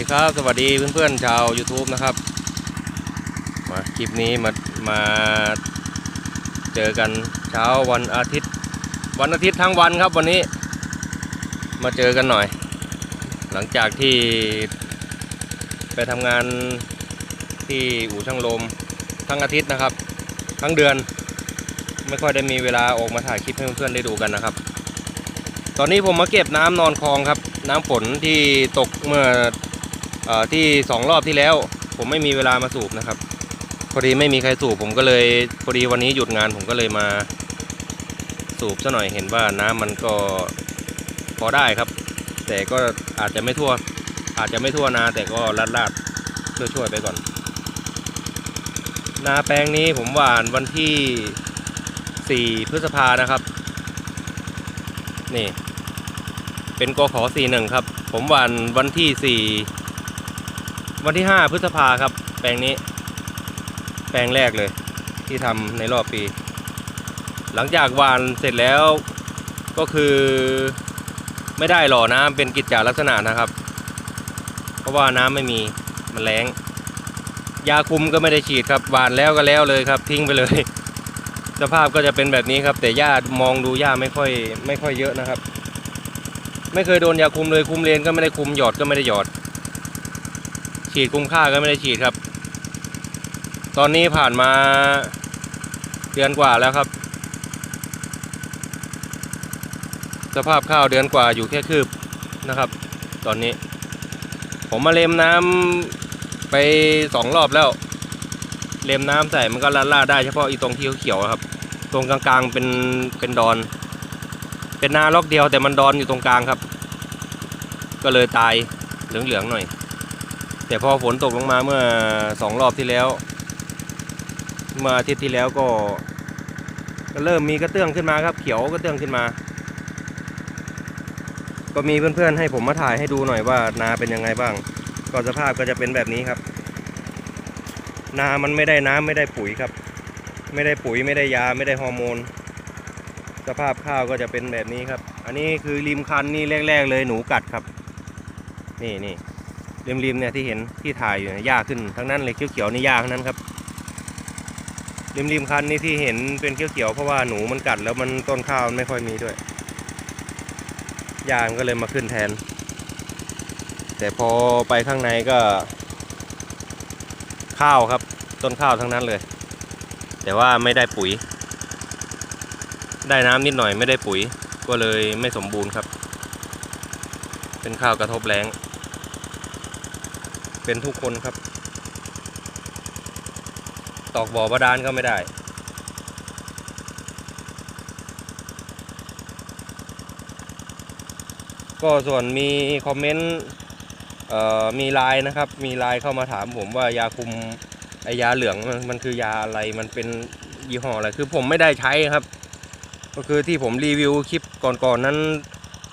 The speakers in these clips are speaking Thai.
ดีครับสวัสดีเพื่อนๆชาว YouTube นะครับ มาคลิปนี้มามาเจอกันเช้าวันอาทิตย์ วันอาทิตย์ทั้งวันครับวันนี้ มาเจอกันหน่อย หลังจากที่ไปทำงานที่อู่ช่างลมทั้งอาทิตย์นะครับ ทั้งเดือนไม่ค่อยได้มีเวลาออกมาถ่ายคลิปให้เพื่อนๆได้ดูกันนะครับ ตอนนี้ผมมาเก็บน้ำนอนคลองครับน้ำฝนที่ตกเมื่อ ที่สองรอบที่แล้ว ผมไม่มีเวลามาสูบนะครับ พอดีไม่มีใครสูบผมก็เลยพอดีวันนี้หยุดงานผมก็เลยมาสูบซะหน่อยเห็นว่าน้ำมันก็พอได้ครับ แต่ก็อาจจะไม่ทั่ว อาจจะไม่ทั่วนาแต่ก็ลาดลาดๆช่วยๆไปก่อน นาแปลงนี้ผมหว่านวันที่ 4 พฤษภานะครับ นี่ เป็นกขอ41 ครับ ผมหวันวันที่ 4 วันที่ 5 พฤษภาครับ แปลงนี้ แปลงแรกเลย ที่ทำในรอบปี หลังจากหวานเสร็จแล้วก็คือไม่ได้หล่อน้ำเป็นกิจจาลักษณะนะครับ เพราะว่าน้ำไม่มีมันแรงยาคุมก็ไม่ได้ฉีดครับหวานแล้วก็แล้วเลยครับ ทิ้งไปเลย สภาพก็จะเป็นแบบนี้ครับ แต่หญ้ามองดูหญ้าไม่ค่อย ไม่ค่อยเยอะนะครับ ไม่เคยโดนยาคุมเลยคุมเลนก็ไม่ได้คุมหยอดก็ไม่ได้หยอด ฉีดคุ้มค่าก็ไม่ได้ฉีดครับ ตอนนี้ผ่านมาเดือนกว่าแล้วครับ สภาพข้าวเดือนกว่าอยู่แค่คืบนะครับ ตอนนี้ ผมมาเล็มน้ำไปสองรอบแล้ว เล็มน้ำใส่มันก็ลาดลาได้เฉพาะอีตรงที่เขียวครับ ตรงกลางๆเป็นเป็นดอน เป็นนาล็อกเดียวแต่มันดอนอยู่ตรงกลางครับ ก็เลยตายเหลืองๆหน่อย แต่พอฝนตกลงมาเมื่อสองรอบที่แล้ว เมื่ออาทิตย์ที่แล้วก็ก็เริ่มมีกระเตื้องขึ้นมาครับ เขียวกระเตื้องขึ้นมา ก็มีเพื่อนๆให้ผมมาถ่ายให้ดูหน่อยว่านาเป็นยังไงบ้าง ก็สภาพก็จะเป็นแบบนี้ครับ นามันไม่ได้น้ำไม่ได้ปุ๋ยครับ ไม่ได้ปุ๋ยไม่ได้ยาไม่ได้ฮอร์โมน สภาพข้าวก็จะเป็นแบบนี้ครับ อันนี้คือริมคันนี่แรก ๆ เลยหนูกัดครับ นี่นี่ ริมริมๆเนี่ยที่เห็นที่ถ่ายอยู่เนี่ยหญ้าขึ้นทั้งนั้นเลยเขียวๆนี่หญ้าทั้งนั้นครับริมริมๆคันนี่ที่เห็นเป็นเขียวๆเพราะว่าหนูมันกัดแล้วมันต้นข้าวมันไม่ค่อยมีด้วยหญ้ามันก็เลยมาขึ้นแทน แต่พอไปข้างในก็ ข้าวครับต้นข้าวทั้งนั้นเลย แต่ว่าไม่ได้ปุ๋ย ได้น้ำนิดหน่อยไม่ได้ปุ๋ยก็เลยไม่สมบูรณ์ครับ เป็นข้าวกระทบแรง เป็นทุกคนครับ ตอกบ่อบาดาลก็ไม่ได้ ก็ส่วนมีคอมเมนต์มีไลน์นะครับ มีไลน์เข้ามาถามผมว่ายาคุมไอยาเหลืองมันมันคือยาอะไรมันเป็นยี่ห้ออะไรคือผมไม่ได้ใช้ครับ ก็คือที่ผมรีวิวคลิปก่อนๆนั้น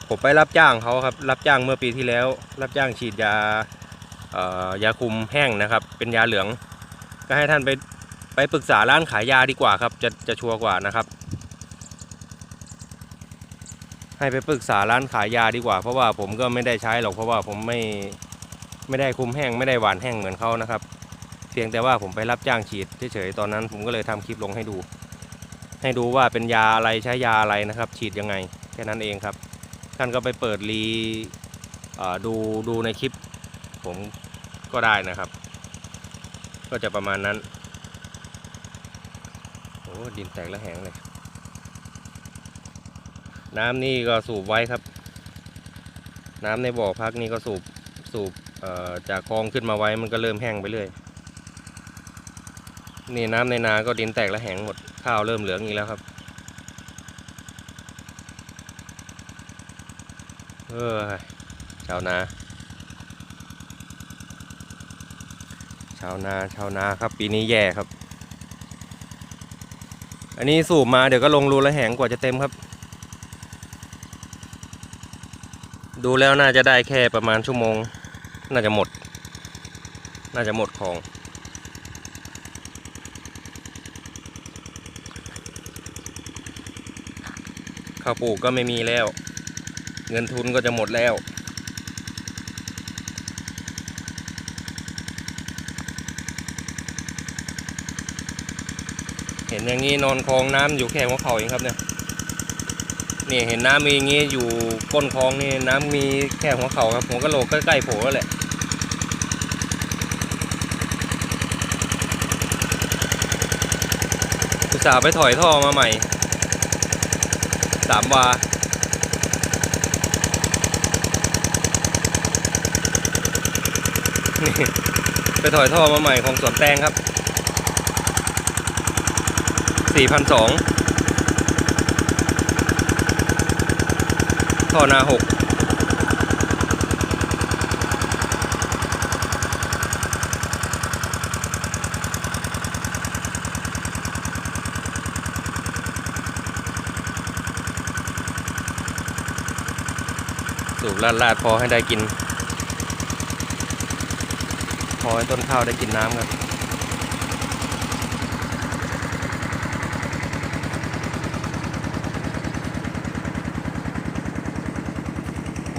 ผมไปรับจ้างเขาครับ รับจ้างเมื่อปีที่แล้ว รับจ้างฉีดยา ยาคุมแห้งนะครับ เป็นยาเหลือง ก็ให้ท่านไปไปปรึกษาร้านขายยาดีกว่าครับ จะจะชัวร์กว่านะครับ ให้ไปปรึกษาร้านขายยาดีกว่า เพราะว่าผมก็ไม่ได้ใช้หรอกเพราะว่าผมไม่ไม่ได้คุมแห้งไม่ได้หวานแห้งเหมือนเขานะครับ เพียงแต่ว่าผมไปรับจ้างฉีดเฉยๆตอนนั้นผมก็เลยทำคลิปลงให้ดู ให้ดูว่าเป็นยาอะไรใช้ยาอะไรนะครับ ฉีดยังไงแค่นั้นเองครับ ท่านก็ไปเปิดรีดูดูในคลิปผม ก็ได้นะครับ ก็จะประมาณนั้น โอ้ดินแตกแล้วแห้งเลย น้ำนี่ก็สูบไว้ครับ น้ำในบ่อพักนี่ก็สูบสูบจากคลองขึ้นมาไว้มันก็เริ่มแห้งไปเรื่อย นี่น้ำในนาก็ดินแตกแล้วแห้งหมดข้าวเริ่มเหลืองอีกแล้วครับเออชาวนาาวนาชาวนาครับ ปีนี้แย่ครับ อันนี้สูบมาเดี๋ยวก็ลงรูละแหงกว่าจะเต็มครับ ดูแล้วน่าจะได้แค่ประมาณชั่วโมง น่าจะหมด น่าจะหมดของ ข้าวปลูกก็ไม่มีแล้ว เงินทุนก็จะหมดแล้ว นอย่างนี้นอนคลองน้ำอยู่แค่หัวเข่าเองครับเนี่ยนี่เห็นน้ำมีอย่างนี้อยู่ก้นคลองนี่น้ำมีแค่หัวเข่าครับหัวกะโหลกใกล้ๆโผล่แล้วแหละอุตส่าห์ไปถอยท่อมาใหม่สามวาไปถอยท่อมาใหม่ของสวนแตงครับ สี่พันสองท่อนาหกสูบลาดลาดๆพอให้ได้กิน พอให้ต้นข้าวได้กินน้ำครับ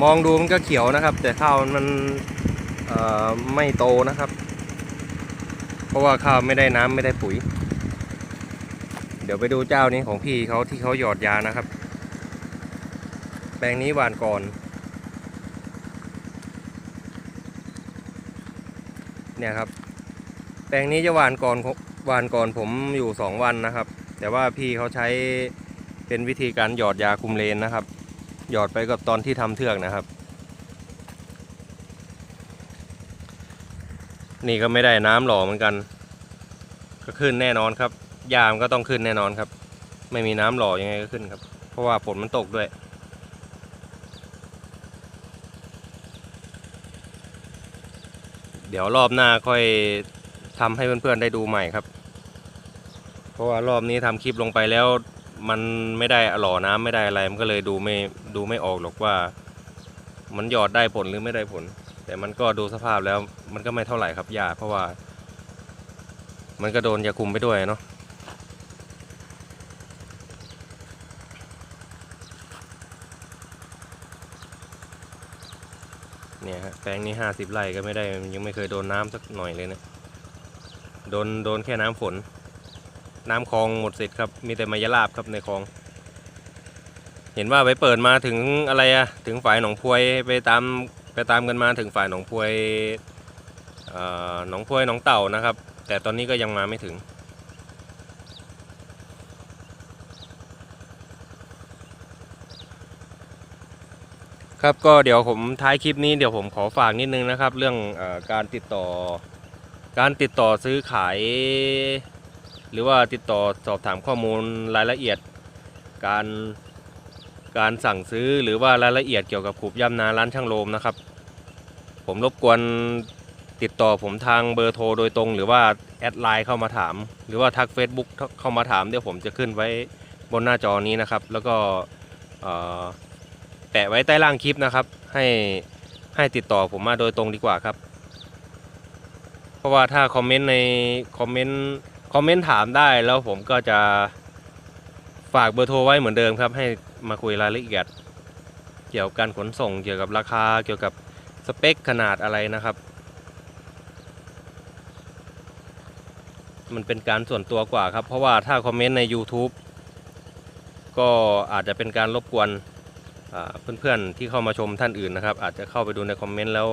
มองดูมันก็เขียวนะครับ แต่ข้าวมันไม่โตนะครับ เพราะว่าข้าวไม่ได้น้ำไม่ได้ปุ๋ย เดี๋ยวไปดูเจ้านี้ของพี่เขาที่เขาหยอดยานะครับ แปลงนี้หวานก่อน เนี่ยครับ แปลงนี้จะหวานก่อนหวานก่อนผมอยู่สองวันนะครับ แต่ว่าพี่เขาใช้เป็นวิธีการหยอดยาคุมเลนนะครับ หยอดไปกับตอนที่ทำเทือกนะครับ นี่ก็ไม่ได้น้ำหล่อเหมือนกัน ก็ขึ้นแน่นอนครับ ยามก็ต้องขึ้นแน่นอนครับ ไม่มีน้ำหล่อยังไงก็ขึ้นครับ เพราะว่าฝนมันตกด้วยเดี๋ยวรอบหน้าค่อยทำให้เพื่อนๆได้ดูใหม่ครับ เพราะว่ารอบนี้ทำคลิปลงไปแล้ว มันไม่ได้หล่อน้ำไม่ได้อะไรมันก็เลยดูไม่ดูไม่ออกหรอกว่า มันหยอดได้ผลหรือไม่ได้ผล แต่มันก็ดูสภาพแล้วมันก็ไม่เท่าไหร่ครับยาเพราะว่า มันก็โดนยาคุมไปด้วยเนาะเนี่ยฮะแปลงนี้ห้าสิบไร่ก็ไม่ได้ยังไม่เคยโดนน้ำสักหน่อยเลยนะโดนโดนแค่น้ำฝน น้ำคลองหมดสิทธิ์ครับ มีแต่มายาลาบครับในคลอง เห็นว่าไปเปิดมาถึงอะไรอะถึงฝ่ายหนองพวยไปตามไปตามกันมาถึงฝ่ายหนองพวยเอ่อหนองพวยหนองเต่านะครับ แต่ตอนนี้ก็ยังมาไม่ถึง ครับก็เดี๋ยวผมท้ายคลิปนี้เดี๋ยวผมขอฝากนิดนึงนะครับ เรื่องอการติดต่อการติดต่อซื้อขาย หรือว่าติดต่อสอบถามข้อมูลรายละเอียด การการสั่งซื้อหรือว่ารายละเอียดเกี่ยวกับขูบย่ำนาร้านช่างโลมนะครับ ผมรบกวนติดต่อผมทางเบอร์โทรโดยตรง หรือว่าแอดไลน์เข้ามาถาม หรือว่าทัก Facebook เข้ามาถามเดี๋ยวผมจะขึ้นไว้บนหน้าจอนี้นะครับ แล้วก็แปะไว้ใต้ล่างคลิปนะครับ ให้ให้ติดต่อผมมาโดยตรงดีกว่าครับ เพราะว่าถ้าคอมเมนต์ในคอมเมนต์ คอมเมนต์ถามได้แล้วผมก็จะฝากเบอร์โทรไว้เหมือนเดิมครับ ให้มาคุยรายละเอียด เกี่ยวกับการขนส่งเกี่ยวกับราคาเกี่ยวกับสเปคขนาดอะไรนะครับ มันเป็นการส่วนตัวกว่าครับ เพราะว่าถ้าคอมเมนต์ใน YouTube ก็อาจจะเป็นการรบกวนเพื่อนๆที่เข้ามาชมท่านอื่นนะครับ อาจจะเข้าไปดูในคอมเมนต์แล้ว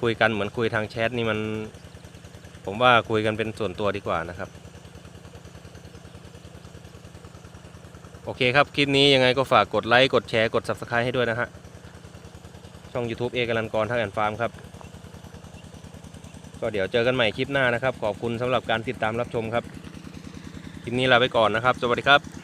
คุยกันเหมือนคุยทางแชทนี่มัน ผมว่าคุยกันเป็นส่วนตัวดีกว่านะครับ โอเคครับ คลิปนี้ยังไงก็ฝากกดไลค์ กดแชร์ กด Subscribe ให้ด้วยนะฮะ ช่อง YouTube เอกลันกรทักแอนฟาร์มครับ ก็เดี๋ยวเจอกันใหม่คลิปหน้านะครับ ขอบคุณสำหรับการติดตามรับชมครับ คลิปนี้ลาไปก่อนนะครับ สวัสดีครับ